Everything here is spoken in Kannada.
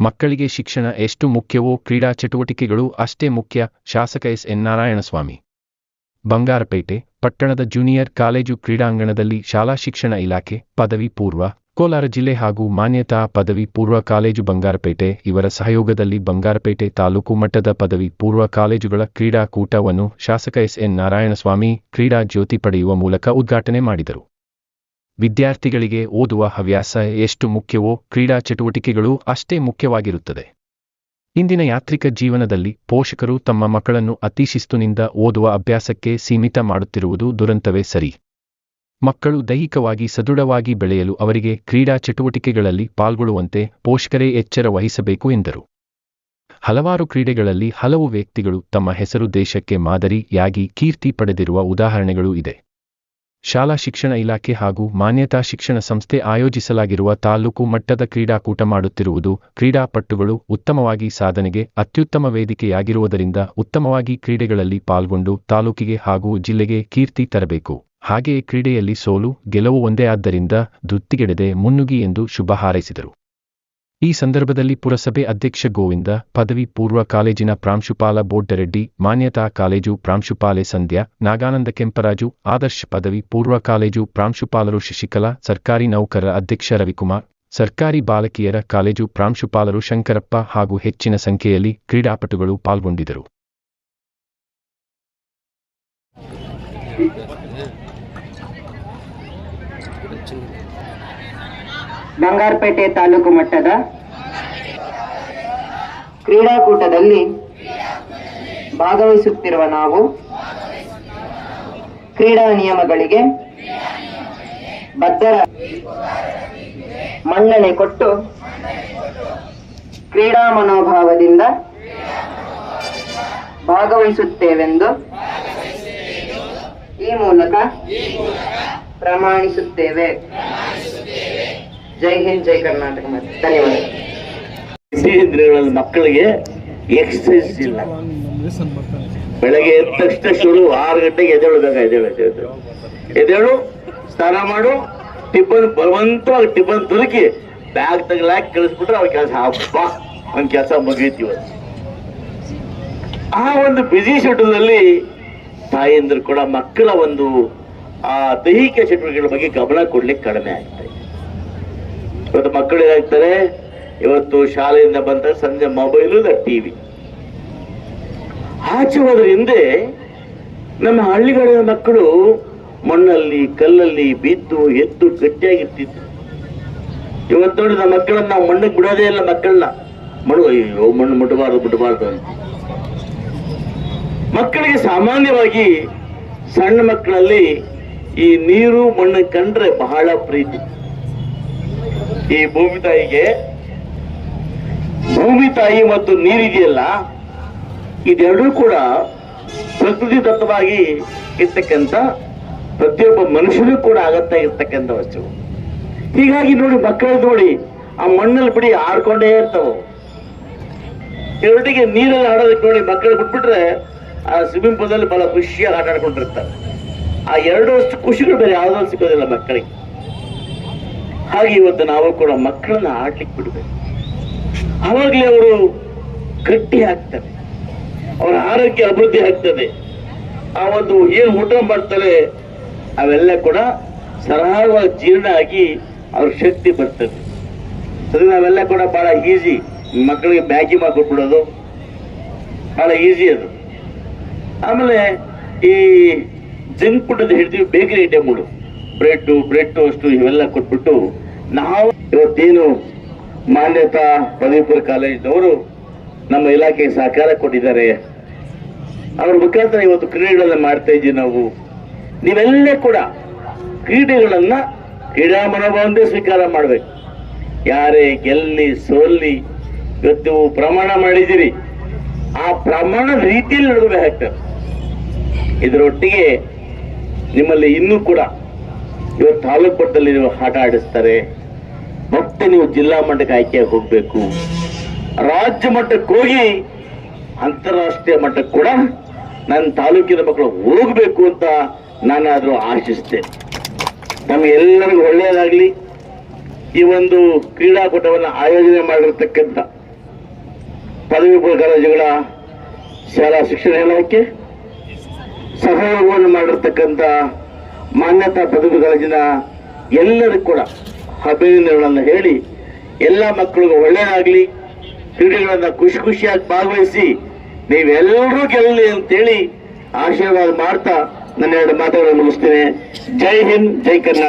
ಮಕ್ಕಳಿಗೆ ಶಿಕ್ಷಣ ಎಷ್ಟು ಮುಖ್ಯವೋ ಕ್ರೀಡಾ ಚಟುವಟಿಕೆಗಳು ಅಷ್ಟೇ ಮುಖ್ಯ, ಶಾಸಕ ಎಸ್. ಎನ್. ನಾರಾಯಣಸ್ವಾಮಿ. ಬಂಗಾರಪೇಟೆ, ಪಟ್ಟಣದ ಜೂನಿಯರ್ ಕಾಲೇಜು ಕ್ರೀಡಾಂಗಣದಲ್ಲಿ ಶಾಲಾ ಶಿಕ್ಷಣ ಇಲಾಖೆ, ಪದವಿ ಪೂರ್ವ, ಕೋಲಾರ ಜಿಲ್ಲೆ ಹಾಗೂ ಮಾನ್ಯತಾ ಪದವಿ ಪೂರ್ವ ಕಾಲೇಜು ಬಂಗಾರಪೇಟೆ, ಇವರ ಸಹಯೋಗದಲ್ಲಿ ಬಂಗಾರಪೇಟೆ ತಾಲೂಕು ಮಟ್ಟದ ಪದವಿ ಪೂರ್ವ ಕಾಲೇಜುಗಳ ಕ್ರೀಡಾಕೂಟವನ್ನು ಶಾಸಕ ಎಸ್. ಎನ್. ನಾರಾಯಣಸ್ವಾಮಿ, ಕ್ರೀಡಾ ಜ್ಯೋತಿ ಪಡೆಯುವ ಮೂಲಕ ಉದ್ಘಾಟನೆ ಮಾಡಿದರು. ವಿದ್ಯಾರ್ಥಿಗಳಿಗೆ ಓದುವ ಹವ್ಯಾಸ ಎಷ್ಟು ಮುಖ್ಯವೋ ಕ್ರೀಡಾ ಚಟುವಟಿಕೆಗಳು ಅಷ್ಟೇ ಮುಖ್ಯವಾಗಿರುತ್ತದೆ. ಇಂದಿನ ಯಾತ್ರಿಕ ಜೀವನದಲ್ಲಿ ಪೋಷಕರು ತಮ್ಮ ಮಕ್ಕಳನ್ನು ಅತಿ ಶಿಸ್ತುನಿಂದ ಓದುವ ಅಭ್ಯಾಸಕ್ಕೆ ಸೀಮಿತ ಮಾಡುತ್ತಿರುವುದು ದುರಂತವೇ ಸರಿ. ಮಕ್ಕಳು ದೈಹಿಕವಾಗಿ ಸದೃಢವಾಗಿ ಬೆಳೆಯಲು ಅವರಿಗೆ ಕ್ರೀಡಾ ಚಟುವಟಿಕೆಗಳಲ್ಲಿ ಪಾಲ್ಗೊಳ್ಳುವಂತೆ ಪೋಷಕರೇ ಎಚ್ಚರ ವಹಿಸಬೇಕು ಎಂದರು. ಹಲವಾರು ಕ್ರೀಡೆಗಳಲ್ಲಿ ಹಲವು ವ್ಯಕ್ತಿಗಳು ತಮ್ಮ ಹೆಸರು ದೇಶಕ್ಕೆ ಮಾದರಿಯಾಗಿ ಕೀರ್ತಿ ಪಡೆದಿರುವ ಉದಾಹರಣೆಗಳೂ ಇದೆ. ಶಾಲಾ ಶಿಕ್ಷಣ ಇಲಾಖೆ ಹಾಗೂ ಮಾನ್ಯತಾ ಶಿಕ್ಷಣ ಸಂಸ್ಥೆ ಆಯೋಜಿಸಲಾಗಿರುವ ತಾಲೂಕು ಮಟ್ಟದ ಕ್ರೀಡಾಕೂಟ ಮಾಡುತ್ತಿರುವುದು ಕ್ರೀಡಾಪಟುಗಳು ಉತ್ತಮವಾಗಿ ಸಾಧನೆಗೆ ಅತ್ಯುತ್ತಮ ವೇದಿಕೆಯಾಗಿರುವುದರಿಂದ ಉತ್ತಮವಾಗಿ ಕ್ರೀಡೆಗಳಲ್ಲಿ ಪಾಲ್ಗೊಂಡು ತಾಲೂಕಿಗೆ ಹಾಗೂ ಜಿಲ್ಲೆಗೆ ಕೀರ್ತಿ ತರಬೇಕು. ಹಾಗೆಯೇ ಕ್ರೀಡೆಯಲ್ಲಿ ಸೋಲು ಗೆಲುವು ಒಂದೇ ಆದ್ದರಿಂದ ದುತ್ತಿಗೆಡದೆ ಮುನ್ನುಗಿ ಎಂದು ಶುಭ ಹಾರೈಸಿದರು. ಈ ಸಂದರ್ಭದಲ್ಲಿ ಪುರಸಭೆ ಅಧ್ಯಕ್ಷ ಗೋವಿಂದ, ಪದವಿ ಪೂರ್ವ ಕಾಲೇಜಿನ ಪ್ರಾಂಶುಪಾಲ ಬೋಡ್ಡರೆಡ್ಡಿ, ಮಾನ್ಯತಾ ಕಾಲೇಜು ಪ್ರಾಂಶುಪಾಲೆ ಸಂಧ್ಯಾ, ನಾಗಾನಂದ ಕೆಂಪರಾಜು, ಆದರ್ಶ ಪದವಿ ಪೂರ್ವ ಕಾಲೇಜು ಪ್ರಾಂಶುಪಾಲರು ಶಶಿಕಲಾ, ಸರ್ಕಾರಿ ನೌಕರರ ಅಧ್ಯಕ್ಷ ರವಿಕುಮಾರ್, ಸರ್ಕಾರಿ ಬಾಲಕಿಯರ ಕಾಲೇಜು ಪ್ರಾಂಶುಪಾಲರು ಶಂಕರಪ್ಪ ಹಾಗೂ ಹೆಚ್ಚಿನ ಸಂಖ್ಯೆಯಲ್ಲಿ ಕ್ರೀಡಾಪಟುಗಳು ಪಾಲ್ಗೊಂಡಿದ್ದರು. ಬಂಗಾರಪೇಟೆ ತಾಲೂಕು ಮಟ್ಟದ ಕ್ರೀಡಾಕೂಟದಲ್ಲಿ ಭಾಗವಹಿಸುತ್ತಿರುವ ನಾವು ಕ್ರೀಡಾ ನಿಯಮಗಳಿಗೆ ಬದ್ಧರ ಮನ್ನಣೆ ಕೊಟ್ಟು ಕ್ರೀಡಾ ಮನೋಭಾವದಿಂದ ಭಾಗವಹಿಸುತ್ತೇವೆಂದು ಈ ಮೂಲಕ ಪ್ರಮಾಣಿಸುತ್ತೇವೆ. ಜೈ ಹಿಂದ್, ಜೈ ಕರ್ನಾಟಕ ಮತ್ತೆ ಧನ್ಯವಾದ. ಮಕ್ಕಳಿಗೆ ಎಕ್ಸಸೈಸ್ ಇಲ್ಲ. ಬೆಳಗ್ಗೆ ಎದ್ದ ತಕ್ಷಣ ಶುರು, ಆರು ಗಂಟೆಗೆ ಎದ್ದೇಳಬೇಕಾ ಎದ್ದೇಳು ಎದ್ದೇಳು. ಸ್ನಾನ ಮಾಡು, ಟಿಫನ್ ಬಲವಂತವಾಗಿ ಟಿಫನ್ ತುರುಕಿ, ಬ್ಯಾಗ್ ತಗಲಾಕಿ ಕಳಿಸ್ಬಿಟ್ರೆ ಅವ್ರ ಕೆಲಸ, ಹಬ್ಬ, ಅವ್ನ ಕೆಲಸ ಮುಗಿಯುತ್ತೀವ ಆ ಒಂದು ಬಿಸಿ ಶೆಡ್ಯೂಲ್ನಲ್ಲಿ ತಾಯಂದ್ರು ಕೂಡ ಮಕ್ಕಳ ಒಂದು, ಆ ದೈಹಿಕ ಚಟುವಟಿಕೆಗಳ ಬಗ್ಗೆ ಗಮನ ಕೊಡ್ಲಿಕ್ಕೆ ಕಡಿಮೆ ಆಗ್ತಾ ಇದೆ. ಇವತ್ತು ಮಕ್ಕಳು ಏನಾಗ್ತಾರೆ ಇವತ್ತು ಶಾಲೆಯಿಂದ ಬಂದ ಸಂಜೆ ಮೊಬೈಲು ಇಲ್ಲ ಟಿವಿ ಆಚೆ ಹೋದ್ರ ಹಿಂದೆ ನಮ್ಮ ಹಳ್ಳಿಗಳ ಮಕ್ಕಳು ಮಣ್ಣಲ್ಲಿ, ಕಲ್ಲಲ್ಲಿ ಬಿದ್ದು ಎದ್ದು ಗಟ್ಟಿಯಾಗಿರ್ತಿತ್ತು ಇವತ್ತು ನೋಡಿ ನಮ್ಮ ಮಕ್ಕಳನ್ನ ನಾವು ಮಣ್ಣಿಗೆ ಬಿಡೋದೇ ಇಲ್ಲ ಮಕ್ಕಳನ್ನ. ಮಣ್ಣು, ಅಯ್ಯೋ, ಮಣ್ಣು ಮುಟ್ಟಬಾರ್ದು ಮುಟ್ಟಬಾರ್ದು ಅಂತ. ಮಕ್ಕಳಿಗೆ ಸಾಮಾನ್ಯವಾಗಿ ಸಣ್ಣ ಮಕ್ಕಳಲ್ಲಿ ಈ ನೀರು, ಮಣ್ಣು ಕಂಡ್ರೆ ಬಹಳ ಪ್ರೀತಿ. ಈ ಭೂಮಿ ತಾಯಿಗೆ? ಭೂಮಿ ತಾಯಿ ಮತ್ತು ನೀರಿದೆಯಲ್ಲ, ಇದೆರಡೂ ಕೂಡ ಪ್ರಕೃತಿ ದತ್ತವಾಗಿ ಇರ್ತಕ್ಕಂಥ ಪ್ರತಿಯೊಬ್ಬ ಮನುಷ್ಯನೂ ಕೂಡ ಅಗತ್ಯ ಇರ್ತಕ್ಕಂಥ ವಸ್ತು. ಹೀಗಾಗಿ ನೋಡಿ ಮಕ್ಕಳು ನೋಡಿ, ಆ ಮಣ್ಣಲ್ಲಿ ಬಿಡಿ ಆಡ್ಕೊಂಡೇ ಇರ್ತಾವೆ. ಎರಡಿಗೆ ನೀರಲ್ಲಿ ಆಡೋದಕ್ಕೆ ನೋಡಿ ಮಕ್ಕಳು ಬಿಟ್ಬಿಟ್ರೆ ಆ ಸ್ವಿಮ್ಮಿಂಗ್ ಪೂಲಲ್ಲಿ ಬಹಳ ಖುಷಿಯಾಗಿ ಆಟ ಆಡ್ಕೊಂಡಿರ್ತಾರೆ. ಆ ಎರಡು ಅಷ್ಟು ಖುಷಿಗಳು ಬೇರೆ ಯಾವುದೋ ಸಿಗೋದಿಲ್ಲ ಮಕ್ಕಳಿಗೆ. ಹಾಗೆ ಇವತ್ತು ನಾವು ಕೂಡ ಮಕ್ಕಳನ್ನ ಆಡ್ಲಿಕ್ಕೆ ಬಿಡಬೇಕು. ಆವಾಗಲೇ ಅವರು ಗಟ್ಟಿ ಆಗ್ತಾರೆ. ಅವರ ಆರೋಗ್ಯ ಅಭಿವೃದ್ಧಿ ಆಗ್ತದೆ. ಆ ಒಂದು ಏನು ಊಟ ಮಾಡ್ತಾರೆ, ಅವೆಲ್ಲ ಕೂಡ ಸರಳವಾಗಿ ಜೀರ್ಣ ಆಗಿ ಅವ್ರ ಶಕ್ತಿ ಬರ್ತದೆ. ಅದು ನಾವೆಲ್ಲ ಕೂಡ ಬಹಳ ಈಸಿ ಮಕ್ಕಳಿಗೆ ಮ್ಯಾಗಿ ಮಾಡ್ಕೊಟ್ಬಿಡೋದು ಬಹಳ ಈಸಿ ಅದು. ಆಮೇಲೆ ಈ ಜಂಕ್ ಫುಡ್ ಅಂತ ಹೇಳ್ತೀವಿ ಬೇಕರಿ ಐಟಮ್ಗಳು ಬ್ರೆಡ್ ಬ್ರೆಡ್ ಟೋಸ್ಟ್ ಇವೆಲ್ಲ ಕೊಟ್ಬಿಟ್ಟು ನಾವು ಇವತ್ತೇನು ಮಾನ್ಯತಾ ಪದವಿಪುರ ಕಾಲೇಜಿನವರು ನಮ್ಮ ಇಲಾಖೆಗೆ ಸಹಕಾರ ಕೊಟ್ಟಿದ್ದಾರೆ. ಅವ್ರ ಮುಖಾಂತರ ಇವತ್ತು ಕ್ರೀಡೆಗಳನ್ನು ಮಾಡ್ತಾ ಇದ್ದೀವಿ ನಾವು. ನೀವೆಲ್ಲೇ ಕೂಡ ಕ್ರೀಡೆಗಳನ್ನ ಕ್ರೀಡಾ ಮನೋಭಾವದೇ ಸ್ವೀಕಾರ ಮಾಡ್ಬೇಕು. ಯಾರೇ ಗೆಲ್ಲಿ, ಸೋಲ್ಲಿ, ಇವತ್ತು ಪ್ರಮಾಣ ಮಾಡಿದಿರಿ ಆ ಪ್ರಮಾಣ ರೀತಿಯಲ್ಲಿ ನಡ್ಕೋಬೇಕಾಗ್ತದೆ ಇದರೊಟ್ಟಿಗೆ ನಿಮ್ಮಲ್ಲಿ ಇನ್ನೂ ಕೂಡ ಇವತ್ತು ತಾಲೂಕು ಮಟ್ಟದಲ್ಲಿ ಆಟ ಆಡಿಸ್ತಾರೆ. ಮತ್ತೆ ನೀವು ಜಿಲ್ಲಾ ಮಟ್ಟಕ್ಕೆ ಆಯ್ಕೆ ಹೋಗ್ಬೇಕು. ರಾಜ್ಯ ಮಟ್ಟಕ್ಕೆ ಹೋಗಿ ಅಂತಾರಾಷ್ಟ್ರೀಯ ಮಟ್ಟಕ್ಕೆ ಕೂಡ ನನ್ನ ತಾಲೂಕಿನ ಮಕ್ಕಳು ಹೋಗ್ಬೇಕು ಅಂತ ನಾನಾದರೂ ಆಶಿಸ್ತೇನೆ. ನಮಗೆಲ್ಲರಿಗೂ ಒಳ್ಳೆಯದಾಗಲಿ. ಈ ಒಂದು ಕ್ರೀಡಾಕೂಟವನ್ನು ಆಯೋಜನೆ ಮಾಡಿರ್ತಕ್ಕಂಥ ಪದವಿ ಪೂರ್ವ ಕಾಲೇಜುಗಳ ಶಾಲಾ ಶಿಕ್ಷಣ ಇಲಾಖೆ, ಸಹಯೋಗವನ್ನು ಮಾಡಿರ್ತಕ್ಕಂಥ ಮಾನ್ಯತಾ ಪದವಿ ಕಾಲೇಜಿನ ಎಲ್ಲರಿಗೂ ಕೂಡ ಅಭಿನಂದನೆಗಳನ್ನು ಹೇಳಿ ಎಲ್ಲ ಮಕ್ಕಳಿಗೂ ಒಳ್ಳೆಯದಾಗಲಿ ಕ್ರೀಡೆಗಳನ್ನು ಖುಷಿ ಖುಷಿಯಾಗಿ ಭಾಗವಹಿಸಿ ನೀವೆಲ್ಲರೂ ಗೆಲ್ಲಲಿ ಅಂತೇಳಿ ಆಶೀರ್ವಾದ ಮಾಡ್ತಾ ನನ್ನ ಎರಡು ಮಾತುಗಳನ್ನು ಮುಗಿಸ್ತೇನೆ. ಜೈ ಹಿಂದ್, ಜೈ ಕರ್ನಾಟಕ.